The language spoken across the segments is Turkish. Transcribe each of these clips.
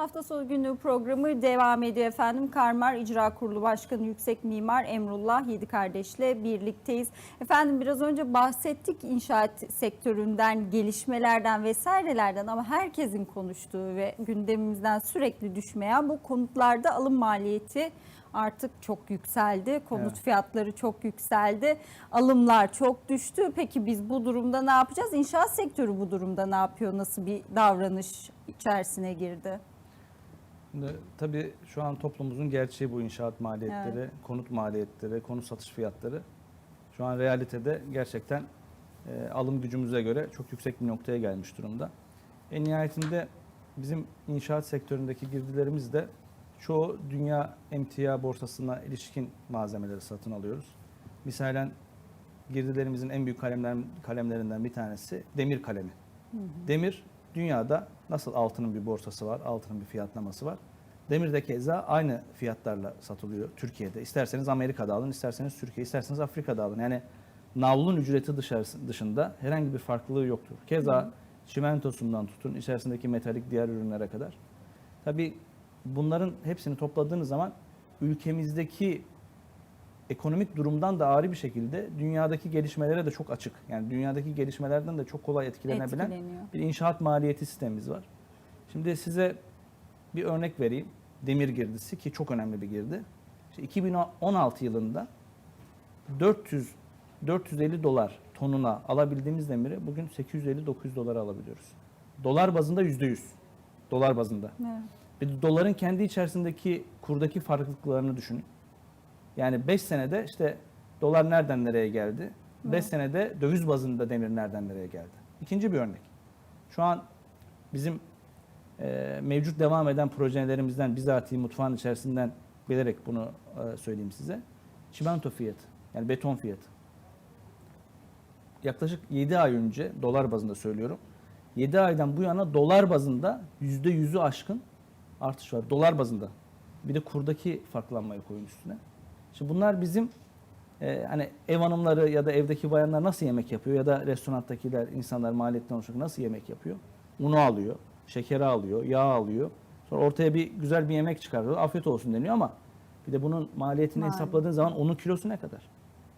Hafta sonu günlüğü programı devam ediyor efendim. Karmar İcra Kurulu Başkanı Yüksek Mimar Emrullah Yedi Kardeş'le birlikteyiz. Efendim biraz önce bahsettik inşaat sektöründen, gelişmelerden vesairelerden ama herkesin konuştuğu ve gündemimizden sürekli düşmeyen bu konutlarda alım maliyeti artık çok yükseldi. Konut Evet. fiyatları çok yükseldi. Alımlar çok düştü. Peki biz bu durumda ne yapacağız? İnşaat sektörü bu durumda ne yapıyor? Nasıl bir davranış içerisine girdi? Tabii şu an toplumumuzun gerçeği bu inşaat maliyetleri, konut maliyetleri, konut satış fiyatları. Şu an realitede gerçekten e, alım gücümüze göre çok yüksek bir noktaya gelmiş durumda. En nihayetinde bizim inşaat sektöründeki girdilerimiz de çoğu dünya emtia borsasına ilişkin malzemeleri satın alıyoruz. Misalen girdilerimizin en büyük kalemler, kalemlerinden bir tanesi demir kalemi. Demir dünyada nasıl altının bir borsası var, altının bir fiyatlaması var. Demir de keza aynı fiyatlarla satılıyor Türkiye'de. İsterseniz Amerika'da alın, isterseniz Türkiye, isterseniz Afrika'da alın. Yani navlun ücreti dışında herhangi bir farklılığı yoktur. Keza çimentosundan tutun, içerisindeki metalik diğer ürünlere kadar. Tabii bunların hepsini topladığınız zaman ülkemizdeki ekonomik durumdan da ağrı bir şekilde dünyadaki gelişmelere de çok açık. Yani dünyadaki gelişmelerden de çok kolay etkilenebilen bir inşaat maliyeti sistemimiz var. Şimdi size bir örnek vereyim. Demir girdisi ki çok önemli bir girdi. İşte 2016 yılında 400 450 dolar tonuna alabildiğimiz demiri bugün 850-900 dolara alabiliyoruz. Dolar bazında %100. Dolar bazında. Evet. Bir doların kendi içerisindeki kurdaki farklılıklarını düşünün. Yani 5 senede işte dolar nereden nereye geldi? 5 senede döviz bazında demir nereden nereye geldi? İkinci bir örnek. Şu an bizim e, mevcut devam eden projelerimizden bizatihi mutfağın içerisinden bilerek bunu e, söyleyeyim size. Çimento fiyatı yani beton fiyatı. Yaklaşık 7 ay önce dolar bazında söylüyorum. 7 aydan bu yana dolar bazında %100'ü aşkın artış var. Dolar bazında. Bir de kurdaki farklanmayı koyun üstüne. Şimdi bunlar bizim e, hani ev hanımları ya da evdeki bayanlar nasıl yemek yapıyor ya da restorandakiler insanlar maliyetten oluşarak nasıl yemek yapıyor? Unu alıyor, şekeri alıyor, yağ alıyor. Sonra ortaya bir güzel bir yemek çıkarıyor. Afiyet olsun deniyor ama bir de bunun maliyetini Maliyet. hesapladığın zaman unun kilosu ne kadar?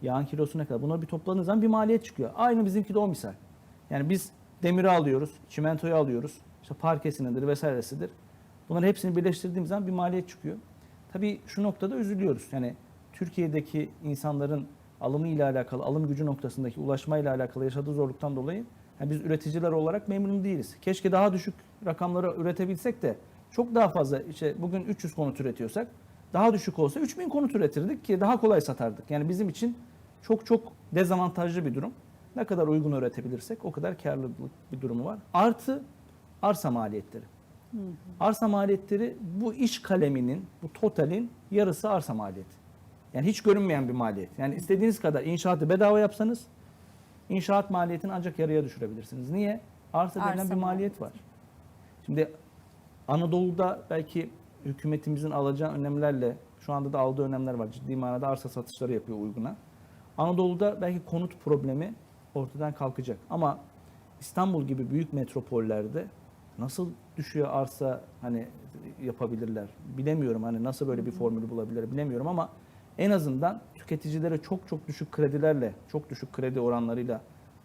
Yağın kilosu ne kadar? Bunları bir topladığınız zaman bir maliyet çıkıyor. Aynı bizimki de o misal. Yani biz demiri alıyoruz, çimentoyu alıyoruz, işte parkesinedir vesairesidir. Bunların hepsini birleştirdiğimiz zaman bir maliyet çıkıyor. Tabii şu noktada üzülüyoruz. Yani Türkiye'deki insanların alımı ile alakalı, alım gücü noktasındaki ulaşmayla alakalı yaşadığı zorluktan dolayı yani biz üreticiler olarak memnun değiliz. Keşke daha düşük rakamları üretebilsek de çok daha fazla işte bugün 300 konut üretiyorsak daha düşük olsa 3000 konut üretirdik ki daha kolay satardık. Yani bizim için çok çok dezavantajlı bir durum. Ne kadar uygun üretebilirsek o kadar karlılık bir durumu var. Artı arsa maliyetleri. Arsa maliyetleri bu iş kaleminin, bu totalin yarısı arsa maliyeti. Yani hiç görünmeyen bir maliyet. Yani istediğiniz kadar inşaatı bedava yapsanız inşaat maliyetini ancak yarıya düşürebilirsiniz. Niye? Arsa denilen Arsa bir maliyet var. Şimdi Anadolu'da belki hükümetimizin alacağı önlemlerle şu anda da aldığı önlemler var. Ciddi manada arsa satışları yapıyor uyguna. Anadolu'da belki konut problemi ortadan kalkacak. Ama İstanbul gibi büyük metropollerde nasıl düşüyor arsa hani yapabilirler bilemiyorum hani nasıl böyle bir formülü bulabilirler bilemiyorum ama en azından tüketicilere çok çok düşük kredilerle çok düşük kredi oranlarıyla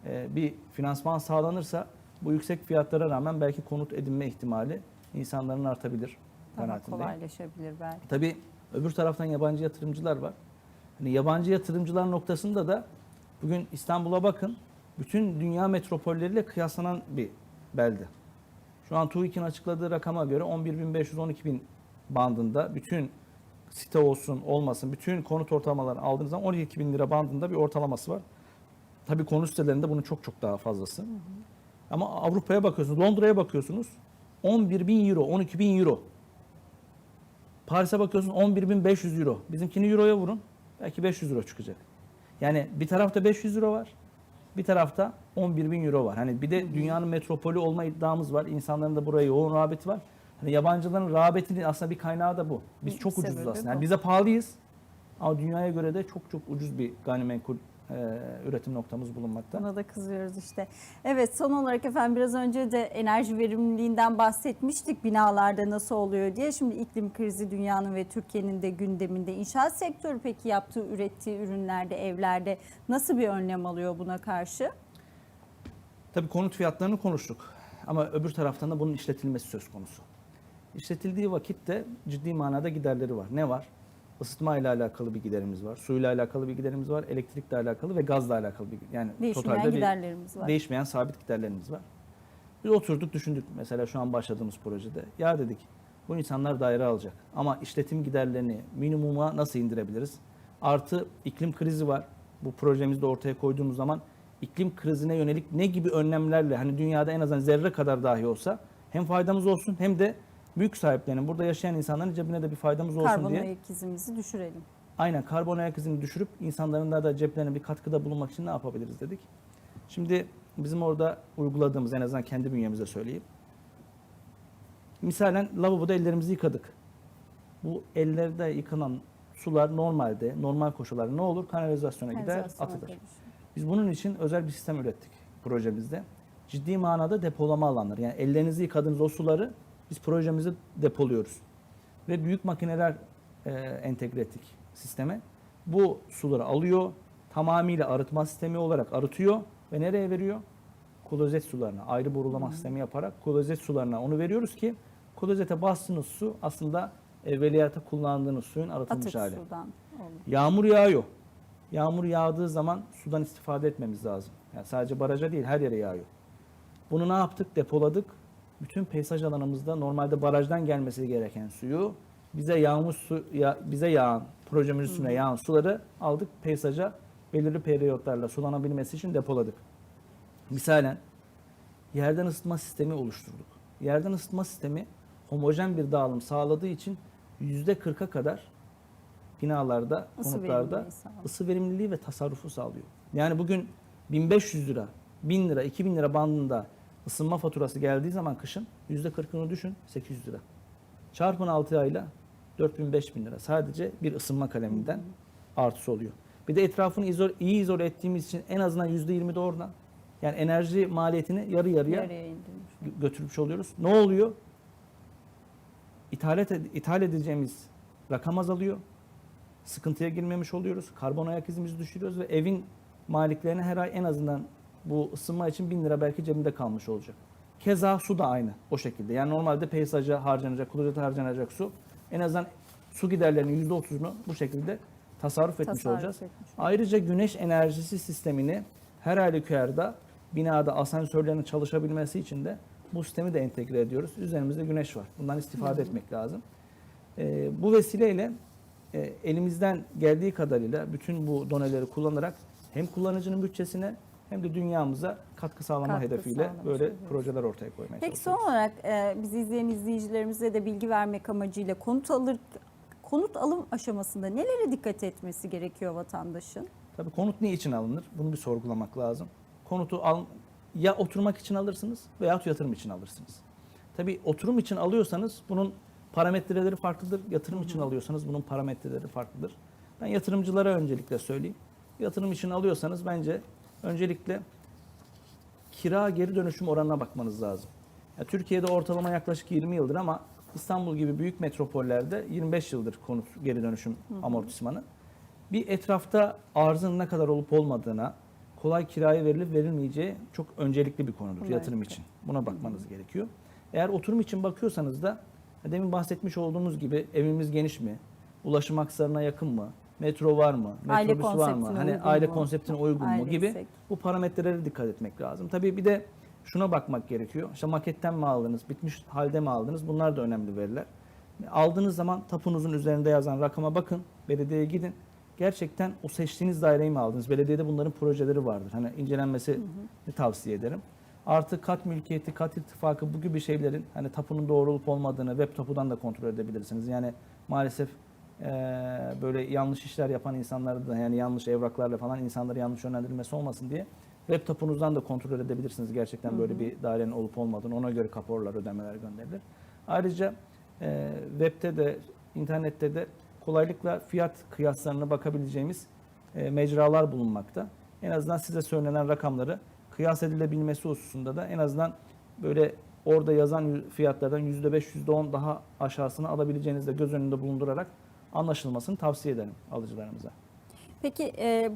e, bir finansman sağlanırsa bu yüksek fiyatlara rağmen belki konut edinme ihtimali insanların artabilir Daha kolaylaşabilir belki. Tabii öbür taraftan yabancı yatırımcılar var. Hani yabancı yatırımcılar noktasında da bugün İstanbul'a bakın. Bütün dünya metropolleriyle kıyaslanan bir belde. Şu an TÜİK'in açıkladığı rakama göre 11.500-12.000 bandında bütün site olsun olmasın bütün konut ortalamalarını aldığınız zaman 12.000 lira bandında bir ortalaması var. Tabii konut sitelerinde bunun çok çok daha fazlası. Ama Avrupa'ya bakıyorsunuz, Londra'ya bakıyorsunuz 11.000 euro, 12.000 euro. Paris'e bakıyorsun 11.500 euro. Bizimkini euroya vurun. Belki 500 euro çıkacak. Yani bir tarafta 500 euro var. Bir tarafta 11.000 euro var. Hani bir de dünyanın metropolü olma iddiamız var. İnsanların da buraya yoğun rağbeti var. Hani yabancıların rağbetinin aslında bir kaynağı da bu. Biz Bir çok ucuzuz aslında. Yani bize pahalıyız. Ama dünyaya göre de çok çok ucuz bir gayrimenkul e, üretim noktamız bulunmakta. Buna da kızıyoruz işte. Evet son olarak efendim biraz önce de enerji verimliliğinden bahsetmiştik binalarda nasıl oluyor diye. Şimdi iklim krizi dünyanın ve Türkiye'nin de gündeminde. İnşaat sektörü peki yaptığı, ürettiği ürünlerde, evlerde nasıl bir önlem alıyor buna karşı? Tabii konut fiyatlarını konuştuk. Ama öbür taraftan da bunun işletilmesi söz konusu. İşletildiği vakitte ciddi manada giderleri var. Ne var? Isıtma ile alakalı bir giderimiz var. Suyla alakalı bir giderimiz var. Elektrikle alakalı ve gazla alakalı bir yani Değişmeyen totalde bir giderlerimiz var. değişmeyen sabit giderlerimiz var. Biz oturduk düşündük mesela şu an başladığımız projede. Ya dedik bu insanlar daire alacak ama işletim giderlerini minimuma nasıl indirebiliriz? Artı iklim krizi var. Bu projemizde ortaya koyduğumuz zaman iklim krizine yönelik ne gibi önlemlerle hani dünyada en azından zerre kadar dahi olsa hem faydamız olsun hem de büyük sahiplerinin burada yaşayan insanların cebine de bir faydamız olsun Karbon diye. ayak izimizi düşürelim. Aynen karbon ayak izini düşürüp insanların da, da ceplerine bir katkıda bulunmak için ne yapabiliriz dedik. Şimdi bizim orada uyguladığımız en azından kendi bünyemizde söyleyeyim. Misalen lavaboda ellerimizi yıkadık. Bu ellerde yıkanan sular normalde normal koşullarda ne olur? Kanalizasyona gider, atılır. Biz bunun için özel bir sistem ürettik projemizde. Ciddi manada depolama alanları. Yani ellerinizi yıkadığınız o suları biz projemizde depoluyoruz. Ve büyük makineler e, entegre ettik sisteme. Bu suları alıyor, tamamıyla arıtma sistemi olarak arıtıyor ve nereye veriyor? Klozet sularına, ayrı borulama sistemi yaparak klozet sularına onu veriyoruz ki klozete bastığınız su aslında evveliyata kullandığınız suyun arıtılmış Atık hali. sudan olur. Yağmur yağıyor. Yağmur yağdığı zaman sudan istifade etmemiz lazım. Yani sadece baraja değil her yere yağıyor. Bunu ne yaptık? Depoladık. Bütün peyzaj alanımızda normalde barajdan gelmesi gereken suyu bize yağmış su ya, bize yağan projemizin üstüne yağan suları aldık peyzaja belirli periyotlarla sulanabilmesi için depoladık. Misalen yerden ısıtma sistemi oluşturduk. Yerden ısıtma sistemi homojen bir dağılım sağladığı için %40'a kadar binalarda, Isı konutlarda verimliliği ısı verimliliği ve tasarrufu sağlıyor. Yani bugün 1500 lira, 1000 lira, 2000 lira bandında ısınma faturası geldiği zaman kışın %40'ını düşün 800 lira. Çarpın 6 ayla 4000 5000 lira sadece bir ısınma kaleminden artısı oluyor. Bir de etrafını izole, iyi izole ettiğimiz için en azından %20 de oradan. Yani enerji maliyetini yarı yarıya götürmüş oluyoruz. Ne oluyor? İthalat ithal edeceğimiz rakam azalıyor. Sıkıntıya girmemiş oluyoruz. Karbon ayak izimizi düşürüyoruz ve evin maliklerine her ay en azından bu ısınma için 1000 lira belki cebinde kalmış olacak. Keza su da aynı o şekilde. Yani normalde peyzaja harcanacak, klozete harcanacak su en azından su giderlerinin %30'unu bu şekilde tasarruf etmiş Tasarruf olacağız. etmiş. Ayrıca güneş enerjisi sistemini her halükarda binada asansörlerin çalışabilmesi için de bu sistemi de entegre ediyoruz. Üzerimizde güneş var. Bundan istifade etmek lazım. Ee, bu vesileyle e, elimizden geldiği kadarıyla bütün bu doneleri kullanarak hem kullanıcının bütçesine hem de dünyamıza katkı sağlama Katkı hedefiyle böyle oluyoruz. projeler ortaya koymaya Peki son olarak e, bizi izleyen izleyicilerimize de bilgi vermek amacıyla konut alır konut alım aşamasında nelere dikkat etmesi gerekiyor vatandaşın? Tabii konut ne için alınır? Bunu bir sorgulamak lazım. Konutu al, ya oturmak için alırsınız veya yatırım için alırsınız. Tabii oturum için alıyorsanız bunun parametreleri farklıdır. Yatırım için alıyorsanız bunun parametreleri farklıdır. Ben yatırımcılara öncelikle söyleyeyim. Yatırım için alıyorsanız bence öncelikle kira geri dönüşüm oranına bakmanız lazım. Ya Türkiye'de ortalama yaklaşık 20 yıldır ama İstanbul gibi büyük metropollerde 25 yıldır konut geri dönüşüm amortismanı. Bir etrafta arzın ne kadar olup olmadığına, kolay kiraya verilip verilmeyeceği çok öncelikli bir konudur Kolay. yatırım için. Buna bakmanız gerekiyor. Eğer oturum için bakıyorsanız da demin bahsetmiş olduğumuz gibi evimiz geniş mi? Ulaşım aksarına yakın mı? Metro var mı? Aile Metrobüs var mı? Hani aile mu? konseptine uygun mu Aile gibi istek. bu parametrelere dikkat etmek lazım. Tabii bir de şuna bakmak gerekiyor. İşte maketten mi aldınız, bitmiş halde mi aldınız? Bunlar da önemli veriler. Aldığınız zaman tapunuzun üzerinde yazan rakama bakın, belediyeye gidin. Gerçekten o seçtiğiniz daireyi mi aldınız? Belediyede bunların projeleri vardır. Hani incelenmesi tavsiye ederim. Artı kat mülkiyeti, kat ittifakı bu gibi şeylerin hani tapunun doğru olup olmadığını web tapudan da kontrol edebilirsiniz. Yani maalesef böyle yanlış işler yapan insanları da yani yanlış evraklarla falan insanları yanlış yönlendirilmesi olmasın diye web tapunuzdan da kontrol edebilirsiniz gerçekten böyle bir dairenin olup olmadığını. Ona göre kaporlar, ödemeler gönderilir. Ayrıca eee webte de internette de kolaylıkla fiyat kıyaslarına bakabileceğimiz e, mecralar bulunmakta. en azından size söylenen rakamları kıyas edilebilmesi hususunda da en azından böyle orada yazan fiyatlardan %5, %10 daha aşağısına alabileceğinizi de göz önünde bulundurarak anlaşılmasını tavsiye ederim alıcılarımıza. Peki e,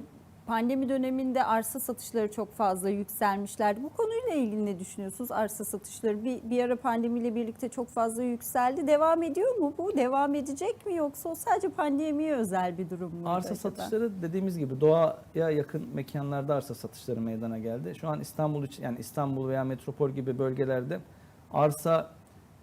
pandemi döneminde arsa satışları çok fazla yükselmişlerdi. Bu konuyla ilgili ne düşünüyorsunuz? Arsa satışları bir, bir ara pandemiyle birlikte çok fazla yükseldi. Devam ediyor mu bu? Devam edecek mi yoksa o sadece pandemiye özel bir durum mu? Arsa satışları dediğimiz gibi doğaya yakın mekanlarda arsa satışları meydana geldi. Şu an İstanbul için yani İstanbul veya metropol gibi bölgelerde arsa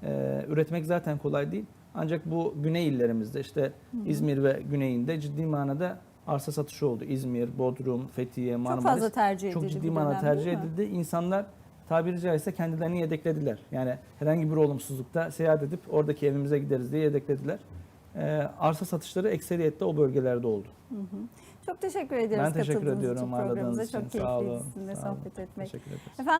e, üretmek zaten kolay değil. Ancak bu güney illerimizde işte İzmir ve güneyinde ciddi manada arsa satışı oldu. İzmir, Bodrum, Fethiye, Çok Marmaris fazla tercih edildi. çok ciddi manada tercih edildi. İnsanlar tabiri caizse kendilerini yedeklediler. Yani herhangi bir olumsuzlukta seyahat edip oradaki evimize gideriz diye yedeklediler. Ee, arsa satışları ekseriyette o bölgelerde oldu. Çok teşekkür ederiz Ben teşekkür ediyorum için programımıza. için. Çok keyifliydi sizinle sohbet etmek. Teşekkür ederiz. Efendim